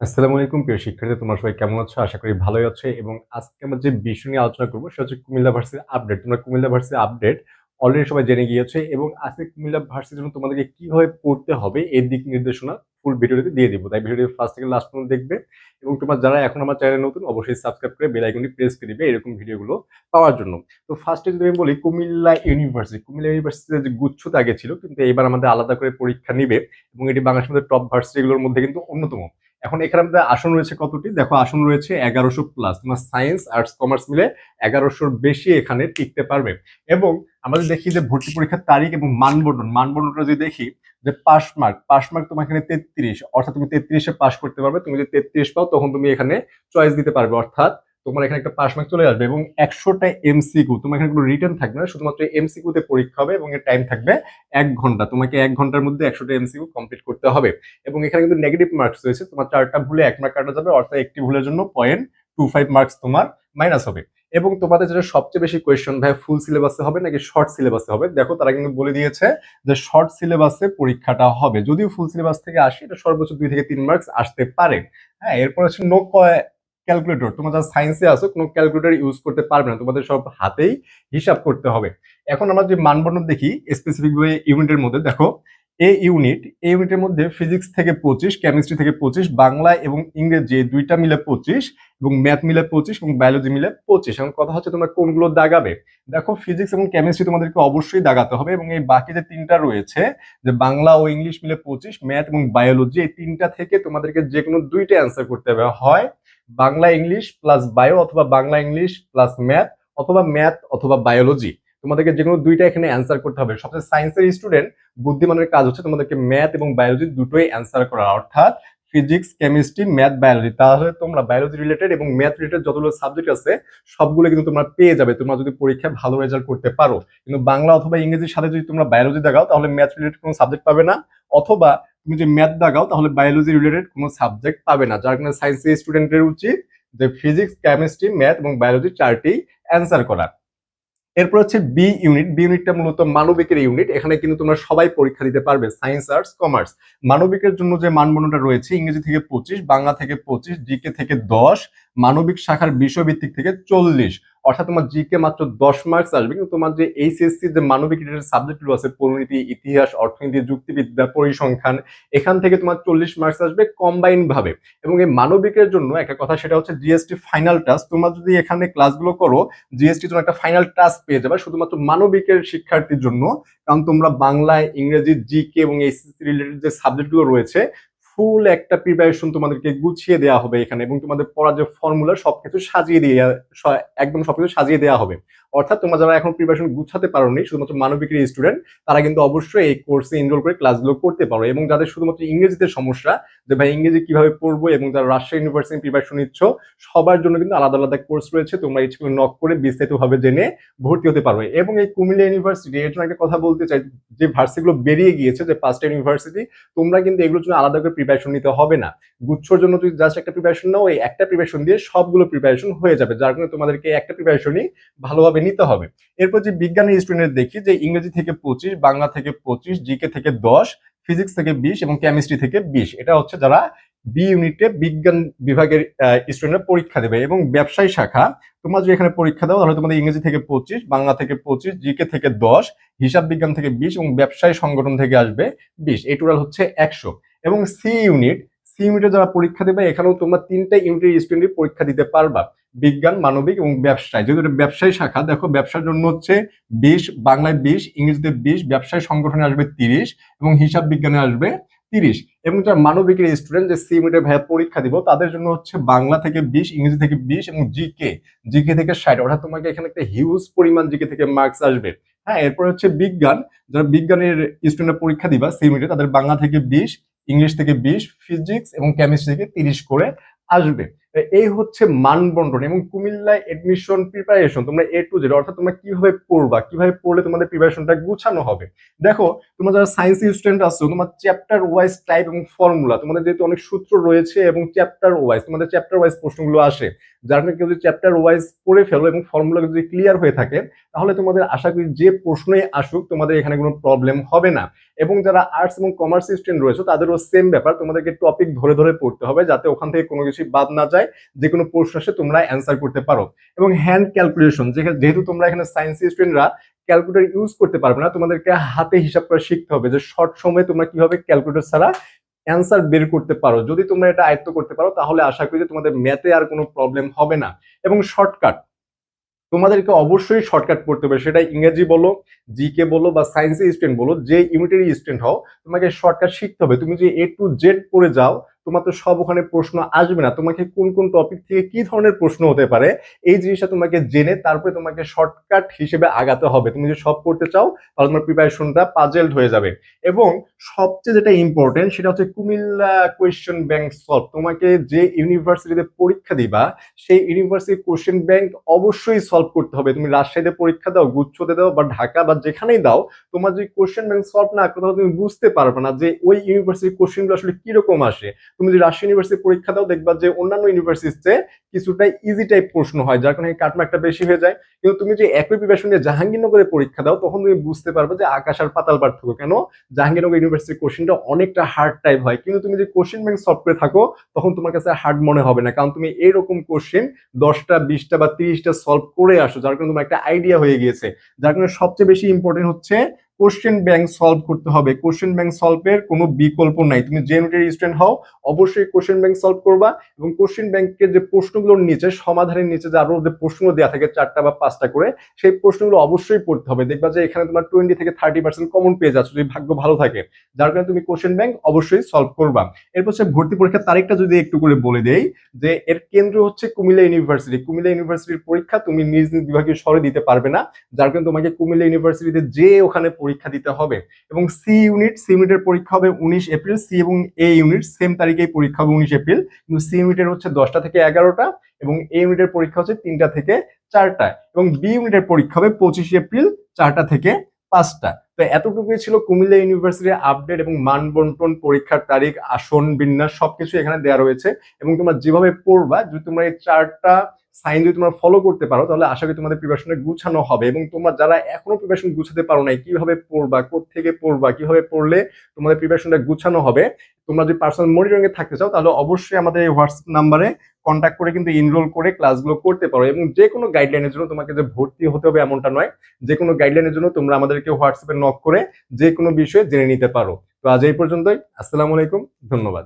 আসসালামু আলাইকুম, প্রিয় শিক্ষার্থী, তোমরা সবাই কেমন আছো? আশা করি ভালোই আছো। এবং আজকে আমরা যে বিষয় নিয়ে আলোচনা করব, সেটা হচ্ছে কুমিল্লা ভার্সিটির আপডেট। তোমরা কুমিল্লা ভার্সিটির আপডেট অলরেডি সবাই জেনে গিয়েছে এবং আজকে কুমিল্লা ভার্সিটির জন্য তোমাদেরকে কীভাবে পড়তে হবে এর দিক নির্দেশনা ফুল ভিডিওতে দিয়ে দিব। তাই ভিডিওটি ফার্স্ট থেকে লাস্ট পর্যন্ত দেখবে এবং তোমার যারা এখন আমার চ্যানেল নতুন, অবশ্যই সাবস্ক্রাইব করে বেল আইকনটি প্রেস করে দিবে এরকম ভিডিওগুলো পাওয়ার জন্য। তো ফার্স্টে যদি আমি বলি, কুমিল্লা ইউনিভার্সিটি কুমিল্লা ইউনিভার্সিটিতে যে গুচ্ছতে আগে ছিল, কিন্তু এবার আমাদের আলাদা করে পরীক্ষা নিবে এবং এটি বাংলাদেশের মধ্যে টপ ভার্সিটিগুলোর মধ্যে কিন্তু অন্যতম। এখন এখানে আমাদের আসন রয়েছে কতটি? দেখো, আসন রয়েছে এগারোশো প্লাস তোমার সায়েন্স আর্টস কমার্স মিলে এগারোশোর বেশি এখানে টিকতে পারবে। এবং আমাদের দেখি যে ভর্তি পরীক্ষার তারিখ এবং মানবন্টন মানবন্টনটা যদি দেখি, যে পাস মার্ক পাস মার্ক তোমার এখানে তেত্রিশ, অর্থাৎ তুমি তেত্রিশে পাস করতে পারবে। তুমি যদি তেত্রিশ পাও, তখন তুমি এখানে চয়েস দিতে পারবে। অর্থাৎ তোমার এখানে একটা পাস মার্ক চলে আসবে এবং একশোটা এমসিকিউ তোমার এখানে কোনো রিটার্ন থাকবে না, শুধুমাত্র এমসিকিউ তে পরীক্ষা হবে এবং এর টাইম থাকবে এক ঘণ্টা। তোমাকে এক ঘণ্টার মধ্যে একশোটা এমসিকিউ কমপ্লিট করতে হবে এবং এখানে কিন্তু নেগেটিভ মার্কস রয়েছে, তোমার চারটা ভুলে এক মার্ক কাটা যাবে, অর্থাৎ একটি ভুলের জন্য পয়েন্ট টু ফাইভ মার্কস তোমার মাইনাস হবে। এবং তোমাদের যেটা সবচেয়ে বেশি কোয়েশ্চেন ভাই ফুল সিলেবাসে হবে নাকি শর্ট সিলেবাসে হবে? দেখো, তারা কিন্তু বলে দিয়েছে যে শর্ট সিলেবাসে পরীক্ষাটা হবে। যদিও ফুল সিলেবাস থেকে আসে, এটা সর্বোচ্চ দুই থেকে তিন মার্কস আসতে পারে। হ্যাঁ এরপর হচ্ছে নো ক্যালকুলেটর তোমরা যারা সায়েন্সে আসো কোনো ক্যালকুলেটর ইউজ করতে পারবে না, তোমাদের সব হাতেই হিসাব করতে হবে। এখন আমরা যে মানবন্ধন দেখি স্পেসিফিক ইউনিটের মধ্যে, দেখো এ ইউনিট এই ইউনিটের মধ্যে ফিজিক্স থেকে পঁচিশ কেমিস্ট্রি থেকে পঁচিশ, বাংলা এবং ইংরেজি দুইটা মিলে পঁচিশ, এবং ম্যাথ মিলে পঁচিশ, এবং বায়োলজি মিলে পঁচিশ। এবং কথা হচ্ছে তোমরা কোনগুলো দাগাবে? দেখো ফিজিক্স এবং কেমিস্ট্রি তোমাদেরকে অবশ্যই দাগাতে হবে, এবং এই বাকি যে তিনটা রয়েছে, যে বাংলা ও ইংলিশ মিলে পঁচিশ ম্যাথ এবং বায়োলজি এই তিনটা থেকে তোমাদেরকে যে কোনো দুইটা অ্যান্সার করতে হবে। হয় বাংলা ইংলিশ প্লাস বায়ো অথবা বাংলা ইংলিশ প্লাস ম্যাথ অথবা ম্যাথ অথবা বায়োলজি তোমাদেরকে যে কোনো দুইটা এখানে অ্যান্সার করতে হবে। সবচেয়ে সায়েন্সের স্টুডেন্ট বুদ্ধিমানের কাজ হচ্ছে তোমাদেরকে ম্যাথ এবং বায়োলজি দুটোই অ্যান্সার করা। অর্থাৎ ফিজিক্স কেমিস্ট্রি ম্যাথ বায়োলজি তাহলে তোমরা বায়োলজি রিলেটেড এবং ম্যাথ রিলেটেড যতগুলো সাবজেক্ট আছে, সবগুলো কিন্তু তোমরা পেয়ে যাবে। তোমরা যদি পরীক্ষায় ভালো রেজাল্ট করতে পারো। কিন্তু বাংলা অথবা ইংরেজির সাথে যদি তোমরা বায়োলজি দেখাও, তাহলে ম্যাথ রিলেটেড কোনো সাবজেক্ট পাবে না। অথবা তুমি যদি ম্যাথ দেখাও, তাহলে বায়োলজি রিলেটেড কোনো সাবজেক্ট পাবে না। যার কারণে সায়েন্সের স্টুডেন্টের উচিত যে ফিজিক্স কেমিস্ট্রি ম্যাথ এবং বায়োলজি চারটি অ্যান্সার করা এরপর হচ্ছে বি ইউনিট বি ইউনিটটা মূলত মানবিকের ইউনিট এখানে কিন্তু তোমরা সবাই পরীক্ষা দিতে পারবে সায়েন্স আর্টস কমার্স মানবিকের জন্য যে মানবন্ধনটা রয়েছে, ইংরেজি থেকে পঁচিশ, বাংলা থেকে পঁচিশ জিকে থেকে দশ, মানবিক শাখার বিষয়ভিত্তিক থেকে চল্লিশ। অর্থাৎ তোমার জিকে মাত্র দশ মার্কস আসবে, কিন্তু তোমার যে এইচএসসি যে মানবিক সাবজেক্টগুলো আছে, পরিণতি, ইতিহাস, অর্থনীতি, যুক্তিবিদ্যা, পরিসংখ্যান, এখান থেকে তোমার চল্লিশ মার্কস আসবে কম্বাইন ভাবে। এবং এই মানবিকের জন্য একটা কথা, সেটা হচ্ছে জিএসটি ফাইনাল টাস্ক তোমরা যদি এখানে ক্লাসগুলো করো জিএসটি তোমার একটা ফাইনাল টাস্ক পেয়ে যাবে শুধুমাত্র মানবিকের শিক্ষার্থীর জন্য। কারণ তোমরা বাংলায়, ইংরেজি জিকে এবং এইচএসসি রিলেটেড যে সাবজেক্টগুলো রয়েছে ফুল একটা প্রিপারেশন তোমাদেরকে গুছিয়ে দেওয়া হবে এখানে এবং তোমাদের পড়ার যে ফর্মুলা সবকিছু সাজিয়ে দিয়ে একদম সবকিছু সাজিয়ে দেওয়া হবে। অর্থাৎ তোমরা যারা এখন প্রিপারেশন গুছাতে পারোনি, শুধুমাত্র মানবিকের স্টুডেন্ট তারা কিন্তু অবশ্যই এই কোর্সে এনরোল করে ক্লাসগুলো করতে পারো এবং যাদের শুধুমাত্র ইংরেজিতে সমস্যা, যে ভাই ইংরেজি কীভাবে পড়ব এবং যারা রাজশাহী ইউনিভার্সিটি প্রিপারেশন নিচ্ছ, সবার জন্য কিন্তু আলাদা আলাদা কোর্স রয়েছে, তোমরা ইচ্ছুক নক করে বিস্তারিতভাবে জেনে ভর্তি হতে পারবে এবং এই কুমিল্লা ইউনিভার্সিটি এর জন্য একটা কথা বলতে চাই, যে ভার্সিটিগুলো বেরিয়ে গিয়েছে, যে পাঁচটা ইউনিভার্সিটি তোমরা কিন্তু এগুলোর জন্য আলাদা করে প্রিপারেশন নিতে হবে না। গুচ্ছর জন্য তুমি জাস্ট একটা প্রিপারেশন নাও, এই একটা প্রিপারেশন দিয়ে সবগুলো প্রিপারেশন হয়ে যাবে, যার কারণে তোমাদেরকে একটা প্রিপারেশনই ভালোভাবে নিতে হবে। এরপর যে বিজ্ঞানের স্টুডেন্ট দেখি যে ইংরেজি থেকে পঁচিশ, বাংলা থেকে পঁচিশ জিকে থেকে দশ ফিজিক্স থেকে বিশ এবং কেমিস্ট্রি থেকে বিশ। এটা হচ্ছে যারা বি ইউনিটে বিজ্ঞান বিভাগের স্টুডেন্টরা পরীক্ষা দেবে এবং ব্যবসায়ী শাখা, তোমরা যদি এখানে পরীক্ষা দাও, তাহলে তোমাদের ইংরেজি থেকে পঁচিশ, বাংলা থেকে পঁচিশ জিকে থেকে দশ, হিসাব বিজ্ঞান থেকে বিশ এবং ব্যবসায়ী সংগঠন থেকে আসবে বিশ। এই টোটাল হচ্ছে একশো। এবং সি ইউনিট সি ইউনিটে যারা পরীক্ষা দেবে, এখানেও তোমরা তিনটা ইউনিটের স্টুডেন্ট পরীক্ষা দিতে পারবা। বিজ্ঞান, মানবিক এবং ব্যবসায়। যেহেতু এটা ব্যবসায়ী শাখা, দেখো ব্যবসার জন্য হচ্ছে বিশ, বাংলায় বিশ, ইংরেজিতে বিশ, ব্যবসায় সংগঠনে আসবে তিরিশ এবং হিসাব বিজ্ঞানে আসবে তিরিশ। এবং যারা মানবিকের স্টুডেন্ট যে সি সিমিটে ভাইয়া পরীক্ষা দিব, তাদের জন্য হচ্ছে বাংলা থেকে বিশ, ইংরেজি থেকে বিশ এবং জিকে জিকে থেকে ষাট। অর্থাৎ তোমাকে এখানে একটা হিউজ পরিমাণ জিকে থেকে মার্কস আসবে। হ্যাঁ এরপর হচ্ছে বিজ্ঞান। যারা বিজ্ঞানের স্টুডেন্টের পরীক্ষা দিবা সিমিটে তাদের বাংলা থেকে বিশ ইংলিশ থেকে বিশ ফিজিক্স এবং কেমিস্ট্রি থেকে তিরিশ করে আসবে। এই হচ্ছে মানবন্টন এবং কুমিল্লায় এডমিশন প্রিপারেশন তোমরা এ টু জেড অর্থাৎ তোমরা কীভাবে পড়বা, কীভাবে পড়লে তোমাদের প্রিপারেশনটা গুছানো হবে। দেখো, তোমরা যারা সায়েন্স স্টুডেন্ট আছো, তোমার চ্যাপ্টার ওয়াইজ টাইপ এবং ফর্মুলা তোমাদের যেহেতু অনেক সূত্র রয়েছে এবং চ্যাপ্টার ওয়াইজ তোমাদের চ্যাপ্টার ওয়াইজ প্রশ্নগুলো আসে, যার কারণে কেউ যদি চ্যাপ্টার ওয়াইজ পড়ে ফেলো এবং ফর্মুলা যদি ক্লিয়ার হয়ে থাকে, তাহলে তোমাদের আশা করি যে প্রশ্নই আসুক, তোমাদের এখানে কোনো প্রবলেম হবে না। এবং যারা আর্টস এবং কমার্স স্টুডেন্ট রয়েছে, তাদেরও সেম ব্যাপার, তোমাদেরকে টপিক ধরে ধরে পড়তে হবে, যাতে ওখান থেকে কোনো কিছু বাদ না যায়। যে কোনো প্রশ্ন আসে তোমরা অ্যান্সার করতে পারো। এবং হ্যান্ড ক্যালকুলেশন যেহেতু তোমরা এখানে সায়েন্স স্টুডেন্টরা ক্যালকুলেটর ইউজ করতে পারবে না, তোমাদেরকে হাতে হিসাব করে শিখতে হবে যে শর্ট সময়ে তোমরা কীভাবে ক্যালকুলেটর ছাড়া অ্যান্সার বের করতে পারো। যদি তোমরা এটা আয়ত্ত করতে পারো, তাহলে আশা করি যে তোমাদের ম্যাথে আর কোনো প্রবলেম হবে না। এবং শর্টকাট তোমাদেরকে অবশ্যই শর্টকাট পড়তে হবে। সেটা ইংরেজি বলো জিকে বলো বা সায়েন্সের স্টুডেন্ট বলো, যে ইউনিটারি স্টুডেন্ট হও, তোমাকে শর্টকাট শিখতে হবে। তুমি যে এ টু জেড পড়ে যাও তোমার তো সব ওখানে প্রশ্ন আসবে না। তোমাকে কোন কোন টপিক থেকে কি ধরনের প্রশ্ন হতে পারে, এই জিনিসটা তোমাকে জেনে তারপরে তোমাকে শর্টকাট হিসেবে আগাতে হবে। তুমি যদি সব করতে চাও, তাহলে তোমার প্রিপারেশনটা পাজেলড হয়ে যাবে। এবং সবচেয়ে যেটা ইম্পর্টেন্ট সেটা হচ্ছে কুমিল্লা কোয়েশ্চেন ব্যাংক সলভ তোমাকে যে ইউনিভার্সিটিতে পরীক্ষা দিবা, সেই ইউনিভার্সিটি কোয়েশ্চেন ব্যাংক অবশ্যই সলভ করতে হবে। তুমি রাজশাহীতে পরীক্ষা দাও, গুচ্ছতে দাও বা ঢাকা বা যেখানেই দাও, তোমার যদি কোয়েশ্চেন ব্যাংক সলভ না করতে তুমি বুঝতে পারবে না যে ওই ইউনিভার্সিটির কোয়েশ্চেনগুলো আসলে কীরকম আসে। তুমি যদি রাজশাহী ইউনিভার্সিটি পরীক্ষা দাও, দেখবা যে অন্যান্য ইউনিভার্সিটিতে কিছুটা ইজি টাইপ প্রশ্ন হয়, যার কারণে কাটমার্কটা বেশি হয়ে যায়। কিন্তু তুমি যে একই প্রিপারেশন নিয়ে জাহাঙ্গীরনগরে পরীক্ষা দাও, তখন তুমি বুঝতে পারবে যে আকাশ আর পাতাল পার্থক্য। কেন? জাহাঙ্গীরনগর ইউনিভার্সিটির কোশ্চেনটা অনেকটা হার্ড টাইপ হয়। কিন্তু তুমি যে কোশ্চেন ব্যাংক সলভ করে থাকো, তখন তোমার কাছে হার্ড মনে হবে না। কারণ তুমি এইরকম কোশ্চেন দশটা, বিশটা বা তিরিশটা সলভ করে আসো, যার কারণে তোমার একটা আইডিয়া হয়ে গিয়েছে। যার কারণে সবচেয়ে বেশি ইম্পর্টেন্ট হচ্ছে কোশ্চেন ব্যাংক সলভ করতে হবে। কোশ্চেন ব্যাংক সলভের কোনো বিকল্প নাই। তুমি যে নোটের স্টুডেন্ট হও, অবশ্যই কোশ্চেন ব্যাংক সলভ করবা এবং কোশ্চেন ব্যাংকের যে প্রশ্নগুলোর নিচে, সমাধানের নিচে যে আরও যে প্রশ্নগুলো দেওয়া থাকে, চারটা বা পাঁচটা করে, সেই প্রশ্নগুলো অবশ্যই পড়তে হবে। দেখবা যে এখানে তোমার টোয়েন্টি থেকে থার্টি পার্সেন্ট কমন পেয়ে যাচ্ছ, যদি ভাগ্য ভালো থাকে। যার কারণে তুমি কোশ্চেন ব্যাংক অবশ্যই সলভ করবা। এরপর হচ্ছে ভর্তি পরীক্ষার তারিখটা যদি একটু করে বলে দেই, যে এর কেন্দ্র হচ্ছে কুমিল্লা ইউনিভার্সিটি কুমিল্লা ইউনিভার্সিটির পরীক্ষা তুমি নিজ নিজ বিভাগীয় স্বরে দিতে পারবে না। যার কারণে তোমাকে কুমিল্লা ইউনিভার্সিটিতে যে ওখানে পরীক্ষা দিতে হবে এবং সি ইউনিট সি ইউনিটের পরীক্ষা হবে উনিশ এপ্রিল সি এবং এ ইউনিট সেম তারিখেই পরীক্ষা হবে উনিশ এপ্রিল, কিন্তু সি ইউনিটের হচ্ছে দশটা থেকে এগারোটা এবং এ ইউনিটের পরীক্ষা হচ্ছে তিনটা থেকে চারটা এবং বি ইউনিটের পরীক্ষা হবে পঁচিশ এপ্রিল, চারটা থেকে পাঁচটা। তো এতটুকুই ছিল কুমিল্লা ইউনিভার্সিটির আপডেট এবং মানবন্টন পরীক্ষার তারিখ, আসন, বিন্যাস সবকিছু এখানে দেওয়া রয়েছে এবং তোমরা যেভাবে পড়বা, যদি তোমরা এই চারটা সাইন যদি তোমরা ফলো করতে পারো, তাহলে আশা করি তোমাদের প্রিপারেশনটা গুছানো হবে এবং তোমরা যারা এখনও প্রিপারেশন গুছাতে পারো নাই, কীভাবে পড়বা থেকে পড়বা, কীভাবে পড়লে তোমাদের প্রিপারেশনটা গুছানো হবে, তোমরা যদি পার্সোনাল মনিটরিং এ থাকতে চাও, তাহলে অবশ্যই আমাদের এই হোয়াটসঅ্যাপ নাম্বারে কন্ট্যাক্ট করে কিন্তু ইনরোল করে ক্লাসগুলো করতে পারো এবং যে কোনো গাইডলাইনের জন্য তোমাকে যে ভর্তি হতে হবে এমনটা নয়, যে কোনো গাইডলাইনের জন্য তোমরা আমাদেরকে হোয়াটসঅ্যাপে নক করে যে কোনো বিষয়ে জেনে নিতে পারো। তো আজ এই পর্যন্তই, আসসালামু আলাইকুম, ধন্যবাদ।